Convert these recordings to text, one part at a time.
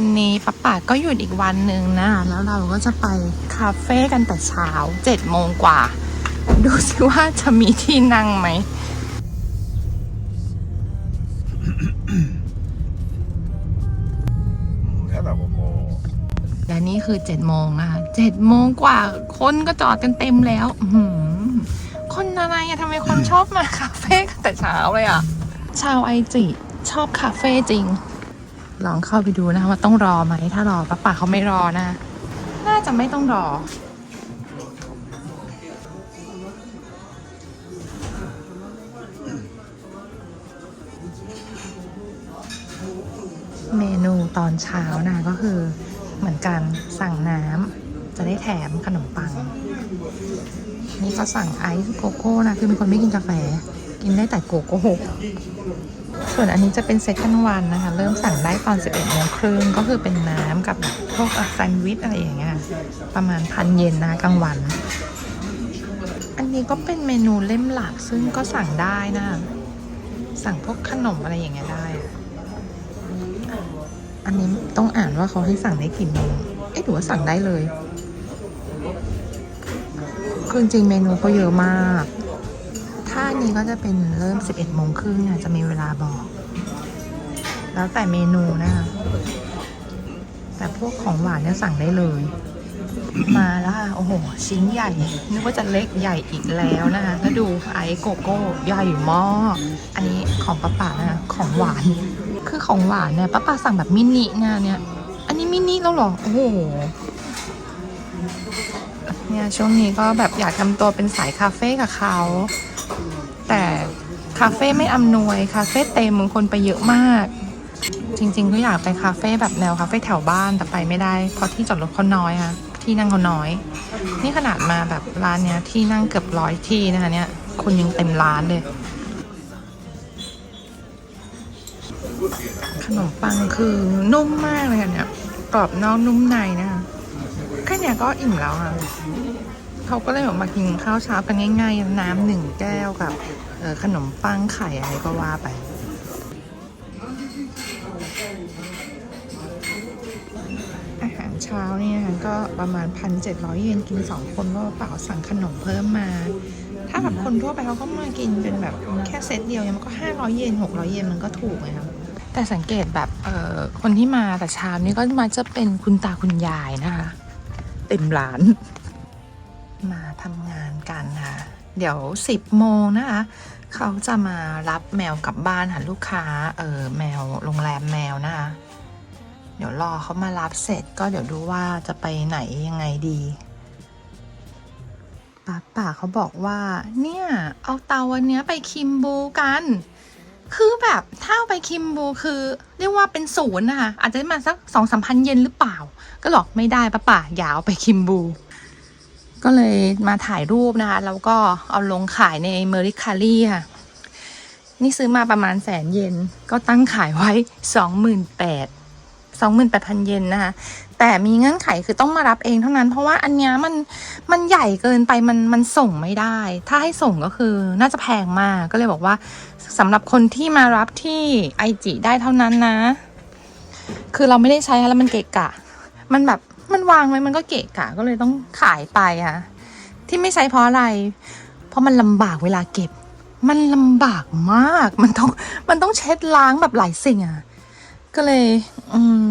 วันนี้ป้าป่าก็หยุดอีกวันหนึ่งนะ แล้วเราก็จะไปคาเฟ่กันแต่เช้าเจ็ดโมงกว่า ดูสิว่าจะมีที่นั่งไหมแค่แบบโอ้โหและนี่คือเจ็ดโมงนะคะเจ็ดโมงกว่า คนก็จอดกันเต็มแล้ว อื้อหือคนอะไรอะทำไมคนชอบมาคาเฟ่กันแต่เช้าเลยอะชาวไอจิชอบคาเฟ่จริง ลองเข้าไปดูนะคะว่าต้องรอไหมถ้ารอป้าป่าเขาไม่รอนะ น่าจะไม่ต้องรอ เมนูตอนเช้านะก็คือเหมือนกันสั่งน้ำจะได้แถมขนมปัง นี่ก็สั่งไอซ์โกโก้นะ คือเป็นคนไม่กินกาแฟ กินได้แต่โกโก้ส่วนอันนี้จะเป็นเซคันวันนะคะ เริ่มสั่งได้ตอน 11โมงครึ่งก็คือเป็นน้ำกับแบบพวกแซนด์วิชอะไรอย่างเงี้ยประมาณพันเยนนะกลางวัน อันนี้ก็เป็นเมนูเล่มหลักซึ่งก็สั่งได้นะ สั่งพวกขนมอะไรอย่างเงี้ยได้อะอันนี้ต้องอ่านว่าเขาให้สั่งได้กี่โมงเอ๊ะหรือว่าสั่งได้เลยคือจริงเมนูเขาเยอะมาก ถ้านี้ก็จะเป็นเริ่ม 11โมงครึ่งจะมีเวลาบอก แล้วแต่เมนูนะคะ แต่พวกของหวานเนี่ยสั่งได้เลย มาแล้วค่ะ โอ้โห ชิ้นใหญ่ นึกว่าจะเล็กใหญ่อีกแล้วนะคะแล้วดูไอโกโก้ใหญ่มากอันนี้ของป้าป่านะคะของหวาน คือของหวานเนี่ยป้าป่าสั่งแบบมินิงานเนี่ย อันนี้มินิแล้วหรอ โอ้โหเนี่ยช่วงนี้ก็แบบอยากทำตัวเป็นสายคาเฟ่กับเขา แต่คาเฟ่ไม่อำนวยคาเฟ่เต็มคนไปเยอะมาก จริงๆก็อยากไปคาเฟ่แบบแนวคาเฟ่แถวบ้านแต่ไปไม่ได้ เพราะที่จอดรถเขาน้อยค่ะที่นั่งเขาน้อย นี่ขนาดมาแบบร้านเนี้ยที่นั่งเกือบร้อยที่นะคะเนี่ยคนยังเต็มร้านเลยขนมปังคือนุ่มมากเลยอะเนี่ยกรอบนอกนุ่มในนะคะแค่เนี้ยก็อิ่มแล้วอะ เขาก็เลยแบบมากินข้าวเช้ากันง่ายๆ น้ำหนึ่งแก้วกับขนมปังไข่อะไรก็ว่าไปอาหารเช้าเนี่ยก็ประมาณ 1,700 เยนกิน 2 คนก็เปล่าสั่งขนมเพิ่มมา ถ้าแบบคนทั่วไปเขาก็มากินเป็นแบบแค่เซตเดียวเนี่ยมันก็ 500 เยน 600 เยนมันก็ถูกไงครับแต่สังเกตแบบเออคนที่มาแต่เช้านี่ก็มาจะเป็นคุณตาคุณยายนะคะ เต็มร้าน มาทำงานกันค่ะ เดี๋ยว 10 โมงนะคะ เขาจะมารับแมวกลับบ้านค่ะลูกค้า เออแมวโรงแรมแมวนะคะ เดี๋ยวรอเขามารับเสร็จก็เดี๋ยวดูว่าจะไปไหนยังไงดีป้าป่าเขาบอกว่า เนี่ย เอาเตาวันเนี้ยไปคิมบูกัน คือแบบถ้าเอาไปคิมบูคือ เรียกว่าเป็นศูนย์นะคะ อาจจะมาสักสองสามพันเยนหรือเปล่า ก็หรอกไม่ได้ป้าป่าอย่าเอาไปคิมบู ก็เลยมาถ่ายรูปนะคะ แล้วก็เอาลงขายในเมอริคารี่ค่ะ นี่ซื้อมาประมาณแสนเยนก็ตั้งขายไว้สองหมื่นแปดสองหมื่นแปดพันเยนนะคะ แต่มีเงื่อนไขคือต้องมารับเองเท่านั้น เพราะว่าอันเนี้ยมันมันใหญ่เกินไปมันมันส่งไม่ได้ ถ้าให้ส่งก็คือน่าจะแพงมาก ก็เลยบอกว่าสำหรับคนที่มารับที่ไอจิได้เท่านั้นนะ คือเราไม่ได้ใช้แล้วมันเกะกะ มันแบบ มันวางไว้มันก็เกะกะก็เลยต้องขายไปค่ะ ที่ไม่ใช้เพราะอะไร เพราะมันลำบากเวลาเก็บ มันลำบากมาก มันต้องมันต้องเช็ดล้างแบบหลายสิ่งอะก็เลย อืม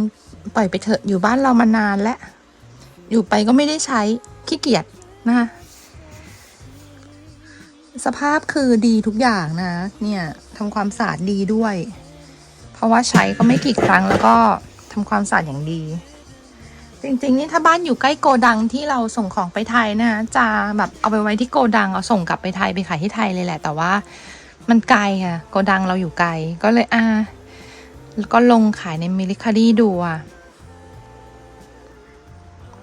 ปล่อยไปเถอะอยู่บ้านเรามานานแล้ว อยู่ไปก็ไม่ได้ใช้ขี้เกียจนะคะสภาพคือดีทุกอย่างนะ เนี่ยทำความสะอาดดีด้วย เพราะว่าใช้ก็ไม่กี่ครั้งแล้วก็ทำความสะอาดอย่างดี จริงๆนี่ถ้าบ้านอยู่ใกล้โกดังที่เราส่งของไปไทยนะจะแบบเอาไปไว้ที่โกดังเอาส่งกลับไปไทยไปขายที่ไทยเลยแหละ แต่ว่ามันไกลค่ะโกดังเราอยู่ไกลก็เลยอ่าแล้วก็ลงขายในมิลิคารีดูอะ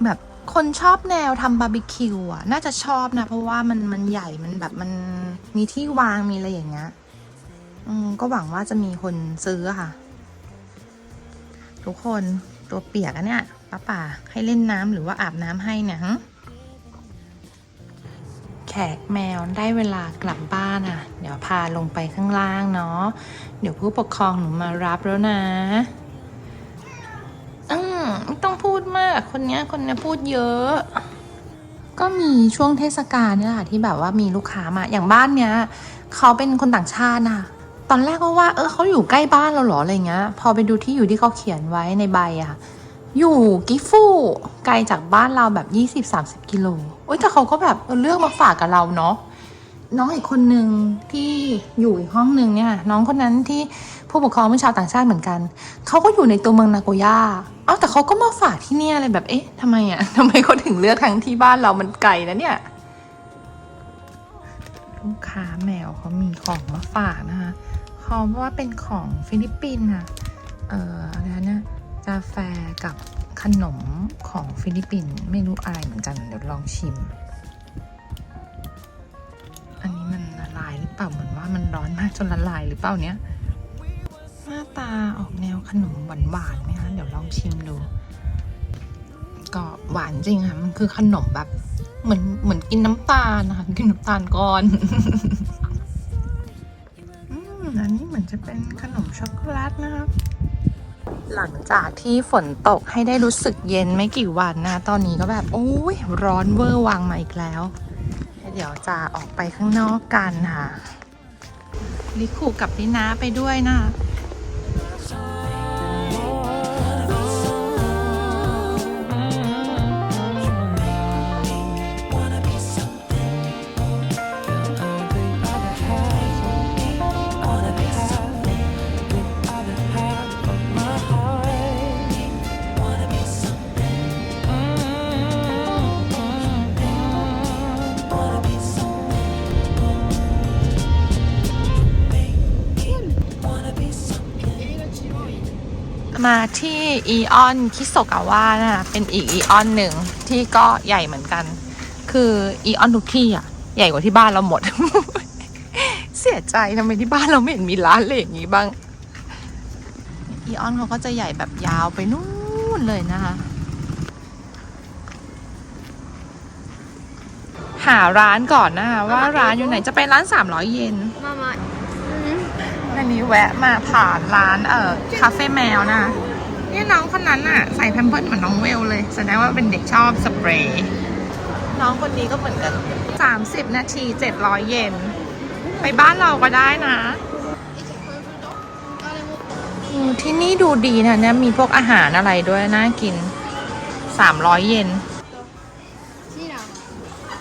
แบบคนชอบแนวทำบาร์บีคิวอะน่าจะชอบนะ เพราะว่ามันมันใหญ่มันแบบมันมีที่วางมีอะไรอย่างเงี้ยอืมก็หวังว่าจะมีคนซื้อค่ะ ทุกคนตัวเปียกอะเนี่ยป้าป่าให้เล่นน้ำหรือว่าอาบน้ำให้เนี่ยหึแขกแมวได้เวลากลับบ้านอะ เดี๋ยวพาลงไปข้างล่างเนาะเดี๋ยวผู้ปกครองหนูมารับแล้วนะอืมต้องพูดมากคนเนี้ยคนเนี้ยพูดเยอะ ก็มีช่วงเทศกาลเนี่ยค่ะที่แบบว่ามีลูกค้ามาอย่างบ้านเนี้ยเขาเป็นคนต่างชาตินะตอนแรกก็ว่าเออเขาอยู่ใกล้บ้านเราหรออะไรเงี้ย พอไปดูที่อยู่ที่เขาเขียนไว้ในใบอะ อยู่กิฟูไกลจากบ้านเราแบบ 20-30 กิโลโอ้ยแต่เขาก็แบบเออเลือกมาฝากกับเราเนาะน้องอีกคนนึงที่อยู่อีกห้องนึงเนี่ย น้องคนนั้นที่ผู้ปกครองเป็นชาวต่างชาติเหมือนกัน เขาก็อยู่ในตัวเมืองนาโกย่าเอ้าแต่เขาก็มาฝากที่เนี่ยเลยแบบเอ๊ะทำไมอะทำไมเขาถึงเลือกทั้งที่บ้านเรามันไกลนะเนี่ยลูกค้าแมวเขามีของมาฝากนะคะเขาว่าเป็นของฟิลิปปินส์ค่ะเอออะไรนะ กาแฟกับขนมของฟิลิปปินส์ไม่รู้อะไรเหมือนกัน เดี๋ยวลองชิม อันนี้มันละลายหรือเปล่าเหมือนว่ามันร้อนมากจนละลายหรือเปล่าเนี้ยหน้าตาออกแนวขนมหวานๆไหมคะเดี๋ยวลองชิมดู ก็หวานจริงค่ะมันคือขนมแบบเหมือนเหมือนกินน้ำตาลนะคะกินน้ำตาลก้อนอันนี้เหมือนจะเป็นขนมช็อกโกแลตนะครับ หลังจากที่ฝนตกให้ได้รู้สึกเย็นไม่กี่วันนะ ตอนนี้ก็แบบโอ้ยร้อนเวอร์วังมาอีกแล้ว เดี๋ยวจะออกไปข้างนอกกันค่ะลิคูกับลินาไปด้วยนะ มาที่อีออนคิโซกาวะนะเป็นอีกอีออนหนึ่งที่ก็ใหญ่เหมือนกัน คืออีออนทุกที่อะ ใหญ่กว่าที่บ้านเราหมด เสียใจทำไมที่บ้านเราไม่เห็นมีร้านเลยอย่างนี้บ้าง อีออนเขาก็จะใหญ่แบบยาวไปนู่นเลยนะคะ หาร้านก่อนนะคะว่าร้านอยู่ไหนจะไปร้าน 300 เยนママ、 อันนี้แวะมาผ่านร้านเอ่อคาเฟ่แมวนะเนี่ยน้องคนนั้นน่ะใส่แพมเพิร์สเหมือนน้องเวลเลย แสดงว่าเป็นเด็กชอบสเปรย์น้องคนนี้ก็เหมือนกัน 30 นาที700 เยน ไปบ้านเราก็ได้นะอืมที่นี่ดูดีนะเนี่ยมีพวกอาหารอะไรด้วยน่ากิน 300 เยนシーラ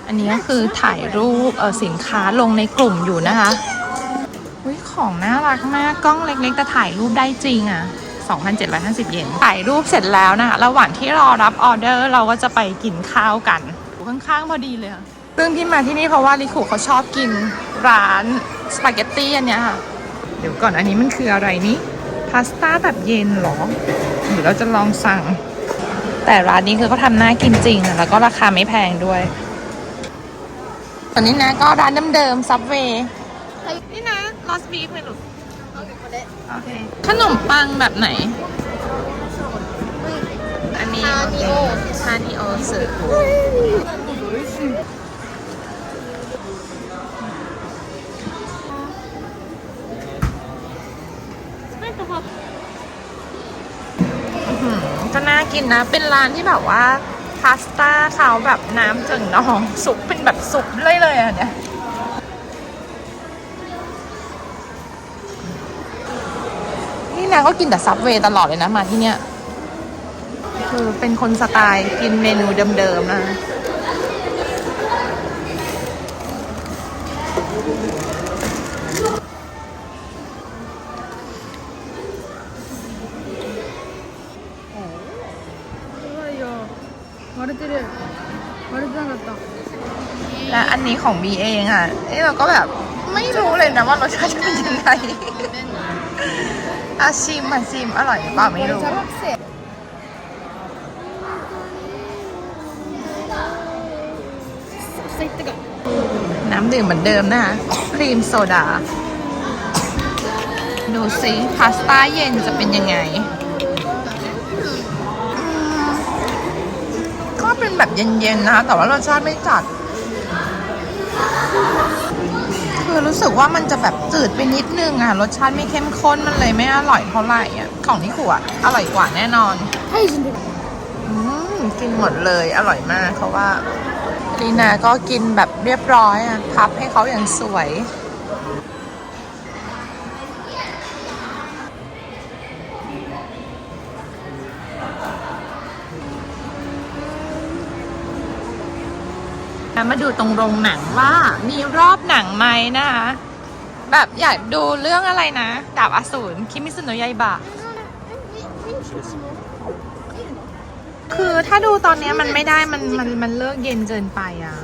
อันนี้ก็คือถ่ายรูปเออสินค้าลงในกลุ่มอยู่นะคะอุ้ย ของน่ารักมากกล้องเล็กๆแต่ถ่ายรูปได้จริงอะ 2,750 เยนถ่ายรูปเสร็จแล้วนะคะระหว่างที่รอรับออเดอร์เราก็จะไปกินข้าวกันอยู่ข้างๆพอดีเลยค่ะซึ่งที่มาที่นี่เพราะว่าลิคุเขาชอบกินร้านสปาเกตตี้อันเนี้ยค่ะเดี๋ยวก่อนอันนี้มันคืออะไรนี่พาสต้าแบบเย็นเหรอหรือเราจะลองสั่ง แต่ร้านนี้คือเขาทำน่ากินจริงอะแล้วก็ราคาไม่แพงด้วย ตอนนี้นะก็ร้านเดิมๆซับเวย์นี่นะล อสบีฟไหมลูกโอเคขนมปังแบบไหน อันนี้ฮานิโอฮานิโอสึก็น่ากินนะ เป็นร้านที่แบบว่า พาสต้าเขาแบบน้ำจึงนอง สุกเป็นแบบสุกเลยเลยอะเนี่ย นางก็กินแต่ซับเวย์ตลอดเลยนะมาที่เนี้ยคือเป็นคนสไตล์กินเมนูเดิมๆนะและอันนี้ของบีเองอะเอ้เราก็แบบไม่รู้เลยนะว่ารสชาติจะเป็นยังไง อาชิมมาชิมอร่อยหรือเปล่าไม่รู้ น้ำดื่มเหมือนเดิมนะคะ ครีมโซดา ดูสิพาสต้าเย็นจะเป็นยังไง ก็เป็นแบบเย็นๆนะคะแต่ว่ารสชาติไม่จัด คือรู้สึกว่ามันจะแบบจืดไปนิดนึงอะ รสชาติไม่เข้มข้นมันเลยไม่อร่อยเท่าไหร่อะ ของนี่ขวดอร่อยกว่าแน่นอน ให้ฉันอืมกินหมดเลยอร่อยมากเขาว่าลีนาก็กินแบบเรียบร้อยอะ พับให้เขาอย่างสวย มาดูตรงโรงหนังว่ามีรอบหนังไหมนะคะ แบบอยากดูเรื่องอะไรนะ ดาบอสูรคิมิสุโนะยายบะ คือถ้าดูตอนนี้มันไม่ได้มันมันมันเลิกเย็นเกินไปอะ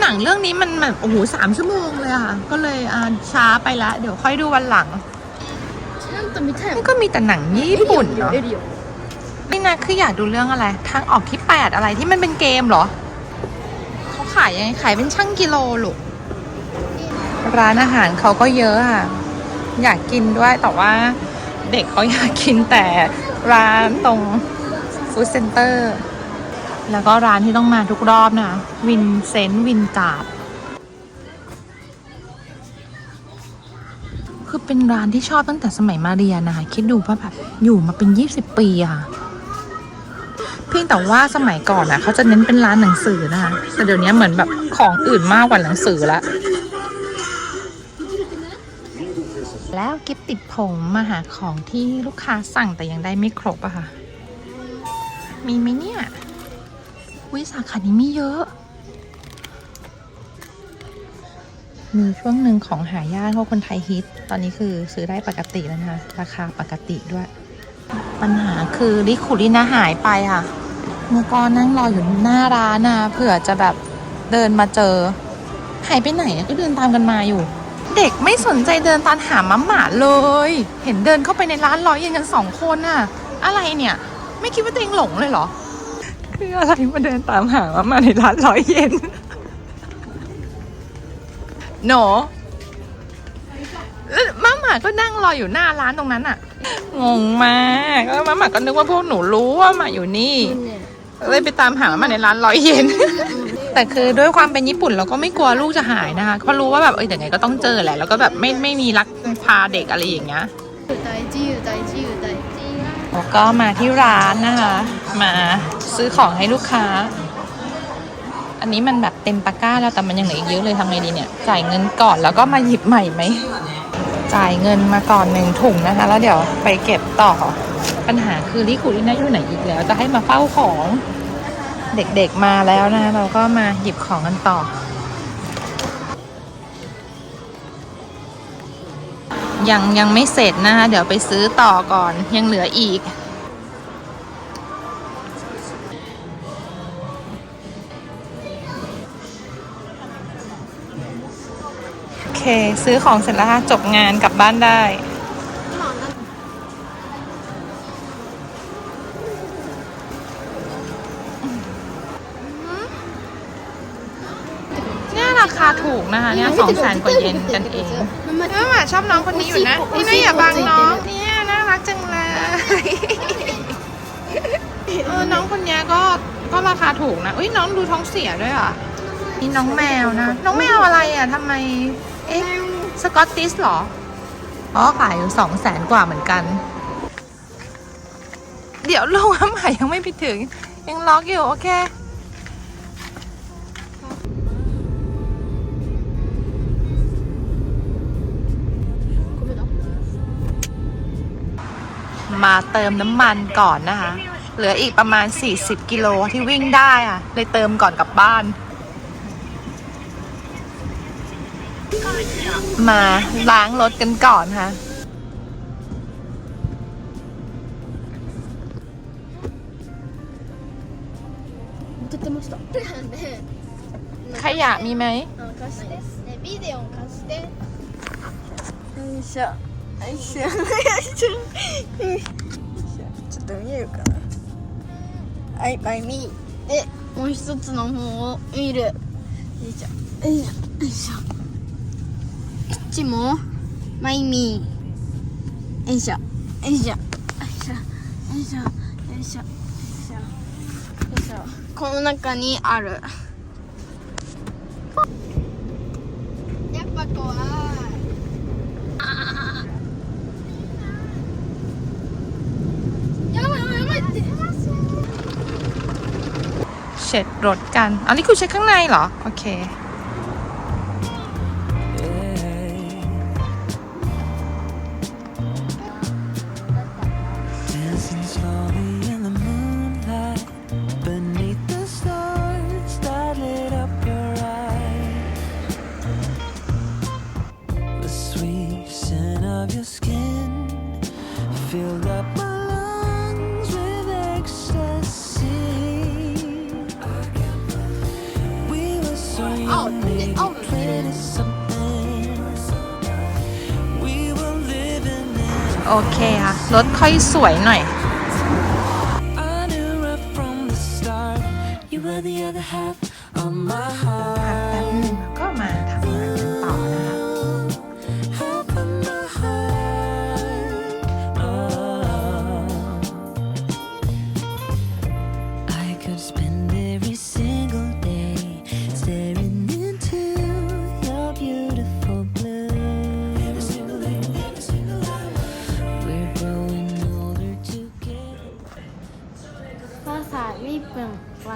หนังเรื่องนี้มันแบบโอ้โหสามชั่วโมงเลยอะค่ะ ก็เลยช้าไปละเดี๋ยวค่อยดูวันหลัง นี่ก็มีแต่หนังญี่ปุ่นเนาะ นี่นะคืออยากดูเรื่องอะไร ทางออกที่แปดอะไรที่มันเป็นเกมเหรอ ขายยังไงขายเป็นช่างกิโลลูกร้านอาหารเขาก็เยอะอะ อยากกินด้วยแต่ว่าเด็กเขาอยากกินแต่ร้านตรงฟู้ดเซ็นเตอร์แล้วก็ร้านที่ต้องมาทุกรอบนะวินเซนต์วินการ์ดคือเป็นร้านที่ชอบตั้งแต่สมัยมาเรียนนะคะคิดดูว่าแบบอยู่มาเป็น 20 ปีอะค่ะ พียงแต่ว่าสมัยก่อนอะเขาจะเน้นเป็นร้านหนังสือนะคะแต่เดี๋ยวนี้เหมือนแบบของอื่นมากกว่าหนังสือละแล้วกิฟติดผมมาหาของที่ลูกค้าสั่งแต่ยังได้ไม่ครบอะค่ะ มีไหมเนี่ยวิสาขานี้มีเยอะ มีช่วงหนึ่งของหายากเพราะคนไทยฮิต ตอนนี้คือซื้อได้ปกติแล้วนะคะ ราคาปกติด้วย ปัญหาคือลิคุลินาหายไปค่ะ เมื่อก่อนนั่งรออยู่หน้าร้านนะเผื่อจะแบบเดินมาเจอหายไปไหนก็เดินตามกันมาอยู่ เด็กไม่สนใจเดินตามหามัมหมาเลย เห็นเดินเข้าไปในร้านร้อยเยนกันสองคนน่ะ อะไรเนี่ย ไม่คิดว่าตัวเองหลงเลยเหรอ คืออะไรมาเดินตามหามัมหมาในร้านร้อยเย็นหนมัมหมาก็นั่งรออยู่หน้าร้านตรงนั้นอะงงมากแล้วมัมหมาก็นึกว่าพวกหนูรู้ว่ามาอยู่นี่ เลยไปตามหามาในร้านร้อยเยน แต่คือด้วยความเป็นญี่ปุ่นเราก็ไม่กลัวลูกจะหายนะคะเพราะรู้ว่าแบบเออแต่ไงก็ต้องเจอแหละ แล้วก็แบบไม่ไม่มีรักพาเด็กอะไรอย่างเงี้ยแล้ก็มาที่ร้านนะคะ มาซื้อของให้ลูกค้า อันนี้มันแบบเต็มปากร้าแล้วแต่มันยังเหลืออีกเยอะเลยทำไงดีเนี่ย จ่ายเงินก่อนแล้วก็มาหยิบใหม่ไหม จ่ายเงินมาก่อนหนึ่งถุงนะคะ แล้วเดี๋ยวไปเก็บต่อ ปัญหาคือลิคุลิน่าอยู่ไหนอีกแล้ว จะให้มาเฝ้าของเด็กๆมาแล้วนะ เราก็มาหยิบของกันต่อ ยังยังไม่เสร็จนะคะ เดี๋ยวไปซื้อต่อก่อนยังเหลืออีก ซื้อของเสร็จแล้วค่ะจบงานกลับบ้านได้เนี่ยราคาถูกนะคะเนี่ยสองแสนกว่าเยนกันเองママเออชอบน้องคนนี้อยู่นะนี่นะอย่าบังน้องเนี่ยน่ารักจังเลยเออน้องคนเนี้ยก็ก็ราคาถูกนะอุ้ยน้องดูท้องเสียด้วยอะนี่น้องแมวนะ น้องแมวอะไรอะทำไม เอ๊ะ สกอตติสเหรอ อ๋อ ขายอยู่สองแสนกว่าเหมือนกัน เดี๋ยวลูกอาหมายังไม่ไปถึง ยังล็อกอยู่ โอเคมาเติมน้ำมันก่อนนะคะ เหลืออีกประมาณ 40 กิโลที่วิ่งได้อะเลยเติมก่อนกลับบ้าน มาล้างรถกันก่อนค่ะ 撮ってましたなんで ขยะมีไหม 貸してねビデオ貸してよいしょよいしょよいしょよいしょちょっと見えるかなはいバイミーでもう一つの方を見るよいしょよいしょよいしょこっ ちもไม่มีよいしょよいしょよいしょよいしょよいしょよいしょこの中にあるやっぱ怖いเช็ดรถกัน อันนี้คือเช็ดข้างในเหรอ โอเค โอเคค่ะ รถค่อยสวยหน่อย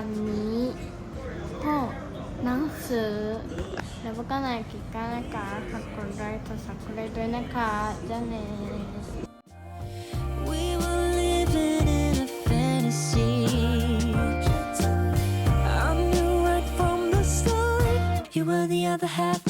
你と南スラボカナイキカナカサクライトサクライトイナカじゃねー You were the other half